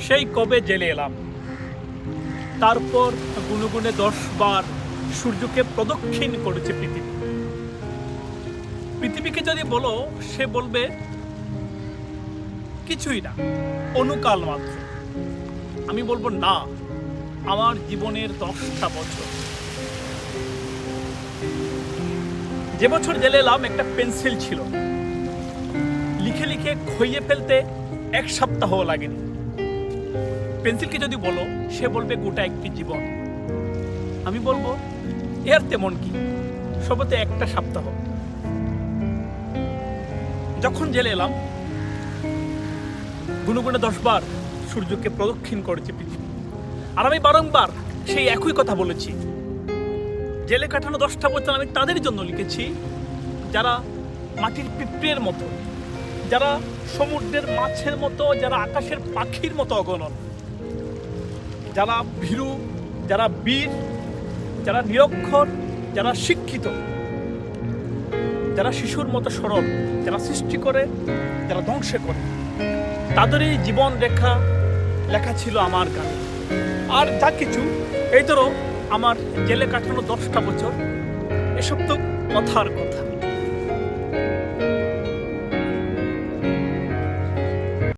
সেই কবে জেলে এলাম? তারপর গুনগুনে দশ বার সূর্যকে প্রদক্ষিণ করেছে পৃথিবী। পৃথিবীকে যদি বলো, সে বলবে, কিছুই না, অনুকাল মাত্র। আমি বলব, না, আমার জীবনের দশটা বছর। যে বছর জেলে এলাম, একটা পেন্সিল ছিল। লিখে লিখে খইয়ে ফেলতে এক সপ্তাহ লাগেনি। পেন্সিলকে যদি বলো, সে বলবে গোটা একটি জীবন। আমি বলব, এর তেমন কি? সবতে একটা সপ্তাহ। যখন জেলে এলাম গুনগুনে দশবার সূর্যকে প্রদক্ষিণ করেছে পৃথিবী। আর আমি বারংবার সেই একই কথা বলেছি। জেলে কাটানো দশটা বছর আমি তাদের জন্য লিখেছি, যারা মাটির পিঁপড়ের মতো। যারা সমুদ্রের মাছের মতো, যারা আকাশের পাখির মতো অগণন। যারা ভীরু, যারা বীর, যারা নিরক্ষর, যারা শিক্ষিত, যারা শিশুর মতো সরল, যারা সৃষ্টি করে, যারা ধ্বংস করে। তাদেরই জীবন রেখা লেখা ছিল আমার গানে। আর যা কিছু, এই ধরো, আমার জেলে কাটানো দশটা বছর, এসব তো কথার কথা।